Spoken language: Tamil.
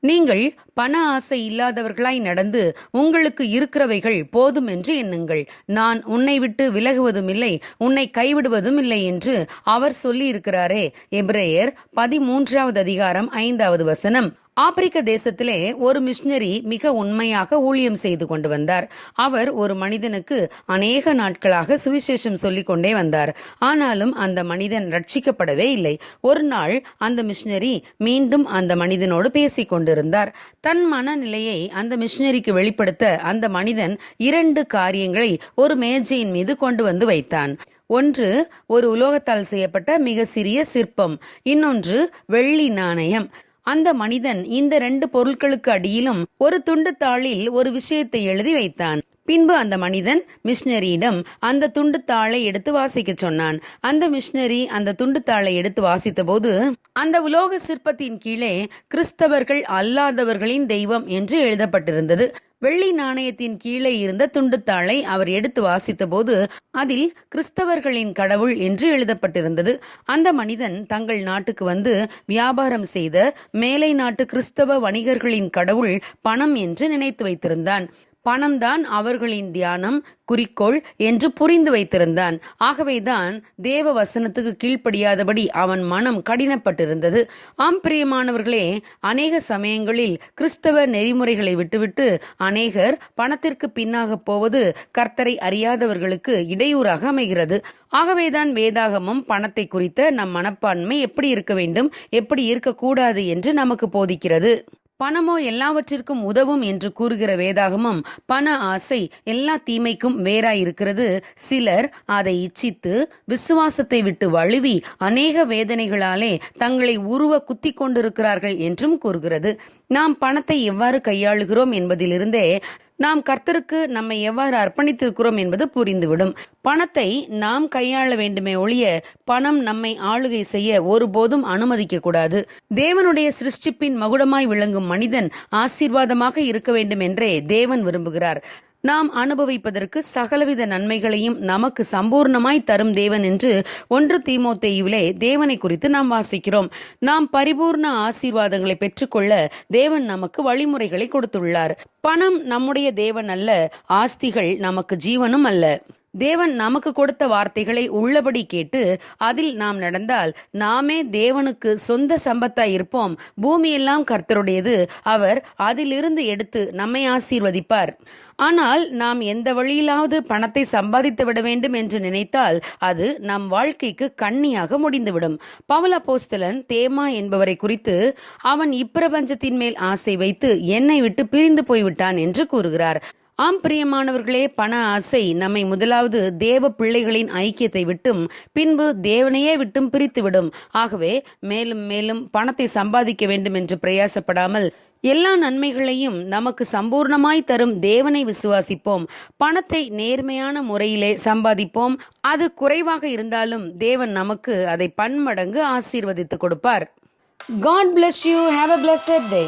நீங்கள் பண ஆசை இல்லாதவர்களாய் நடந்து உங்களுக்கு இருக்கிறவைகள் போதும் என்று எண்ணுங்கள். நான் உன்னை விட்டு விலகுவதும் இல்லை உன்னை கைவிடுவதும் இல்லை என்று அவர் சொல்லி இருக்கிறாரே பதிமூன்றாவது அதிகாரம் ஐந்தாவது வசனம். ஆப்பிரிக்க தேசத்திலே ஒரு மிஷினரி மிக உண்மையாக ஊழியம் செய்து கொண்டு வந்தார். அவர் ஒரு மனிதனுக்கு அநேக நாட்களாக சுவிசேஷம் சொல்லிக் கொண்டே வந்தார். ஆனாலும் அந்த மனிதன் ரட்சிக்கப்படவே இல்லை. ஒரு நாள் அந்த மிஷினரி மீண்டும் அந்த மனிதனோடு பேசிக் கொண்டிருந்தார். தன் மனநிலையை அந்த மிஷினரிக்கு வெளிப்படுத்த அந்த மனிதன் இரண்டு காரியங்களை ஒரு மேஜையின் மீது கொண்டு வந்து வைத்தான். ஒன்று ஒரு உலோகத்தால் செய்யப்பட்ட மிக சிறிய சிற்பம். இன்னொன்று வெள்ளி நாணயம். அந்த மனிதன் இந்த ரெண்டு பொருட்களுக்கு அடியிலும் ஒரு துண்டு தாளில் ஒரு விஷயத்தை எழுதி வைத்தான். பின்பு அந்த மனிதன் மிஷினரியிடம் அந்த துண்டு தாளை எடுத்து வாசிக்க சொன்னான். அந்த மிஷினரி அந்த துண்டு தாளை எடுத்து வாசித்த போது அந்த உலோக சிற்பத்தின் கீழே கிறிஸ்தவர்கள் அல்லாதவர்களின் தெய்வம் என்று எழுதப்பட்டிருந்தது. வெள்ளி நாணயத்தின் கீழே இருந்த துண்டுத்தாளை அவர் எடுத்து வாசித்தபோது அதில் கிறிஸ்தவர்களின் கடவுள் என்று எழுதப்பட்டிருந்தது. அந்த மனிதன் தங்கள் நாட்டுக்கு வந்து வியாபாரம் செய்த மேலை நாட்டு கிறிஸ்தவ வணிகர்களின் கடவுள் பணம் என்று நினைத்து வைத்திருந்தான். பணம்தான் அவர்களின் தியானம் குறிக்கோள் என்று புரிந்து வைத்திருந்தான். ஆகவேதான் தேவ வசனத்துக்கு கீழ்ப்படியாதபடி அவன் மனம் கடினப்பட்டிருந்தது. ஆம் பிரியமானவர்களே அநேக சமயங்களில் கிறிஸ்தவ நெறிமுறைகளை விட்டுவிட்டு அநேகர் பணத்திற்கு பின்னாக போவது கர்த்தரை அறியாதவர்களுக்கு இடையூறாக அமைகிறது. ஆகவேதான் வேதாகமம் பணத்தை குறித்த நம் மனப்பான்மை எப்படி இருக்க வேண்டும் எப்படி இருக்கக்கூடாது என்று நமக்கு போதிக்கிறது. பணமோ எல்லாவற்றிற்கும் உதவும் என்று கூறுகிற வேதாகமம் பண ஆசை எல்லா தீமைக்கும் வேறாயிருக்கிறது. சிலர் அதை இச்சித்து விசுவாசத்தை விட்டு வழுவி அநேக வேதனைகளாலே தங்களை உருவ குத்தி கொண்டிருக்கிறார்கள் என்றும் கூறுகிறது. நாம் பணத்தை எவ்வாறு கையாளுகிறோம் என்பதிலிருந்தே நாம் கர்த்தருக்கு நம்மை எவ்வாறு அர்ப்பணித்திருக்கிறோம் என்பது புரிந்துவிடும். பணத்தை நாம் கையாள வேண்டுமே ஒழிய பணம் நம்மை ஆளுகை செய்ய ஒருபோதும் அனுமதிக்க கூடாது தேவனுடைய சிருஷ்டிப்பின் மகுடமாய் விளங்கும் மனிதன் ஆசீர்வாதமாக இருக்க வேண்டும் என்றே தேவன் விரும்புகிறார். நாம் அனுபவிப்பதற்கு சகலவித நன்மைகளையும் நமக்கு சம்பூர்ணமாய் தரும் தேவன் என்று ஒன்று தீமோத்தேயுவிலே தேவனை குறித்து நாம் வாசிக்கிறோம். நாம் பரிபூர்ண ஆசீர்வாதங்களை பெற்றுக்கொள்ள தேவன் நமக்கு வழிமுறைகளை கொடுத்துள்ளார். பணம் நம்முடைய தேவன் அல்ல ஆஸ்திகள் நமக்கு ஜீவனும் அல்ல. தேவன் நமக்கு கொடுத்த வார்த்தைகளை உள்ளபடி கேட்டு அதில் நாம் நடந்தால் நாமே தேவனுக்கு சொந்த சம்பத்தாய் இருப்போம். பூமியெல்லாம் கர்த்தருடையது. அவர் அதிலிருந்து எடுத்து நம்மை ஆசீர்வதிப்பார். ஆனால் நாம் எந்த வழியிலாவது பணத்தை சம்பாதித்து விட வேண்டும் என்று நினைத்தால் அது நம் வாழ்க்கைக்கு கண்ணியாக முடிந்துவிடும். பவல போஸ்தலன் தேமா என்பவரை குறித்து அவன் இப்பிரபஞ்சத்தின் மேல் ஆசை வைத்து என்னை விட்டு பிரிந்து போய்விட்டான் என்று கூறுகிறார். ஆம் பிரியமானவர்களே பண ஆசை நம்மை முதலாவது தேவ பிள்ளைகளின் ஐக்கியத்தை விட்டும் பின்பு தேவனையே விட்டும் பிரித்துவிடும். ஆகவே மேலும் மேலும் பணத்தை சம்பாதிக்க வேண்டும் என்று பிரயாசப்படாமல் எல்லா நன்மைகளையும் நமக்கு சம்பூர்ணமாய் தரும் தேவனை விசுவாசிப்போம். பணத்தை நேர்மையான முறையிலே சம்பாதிப்போம். அது குறைவாக இருந்தாலும் தேவன் நமக்கு அதை பன்மடங்கு ஆசீர்வதித்து கொடுப்பார். God bless you have a blessed day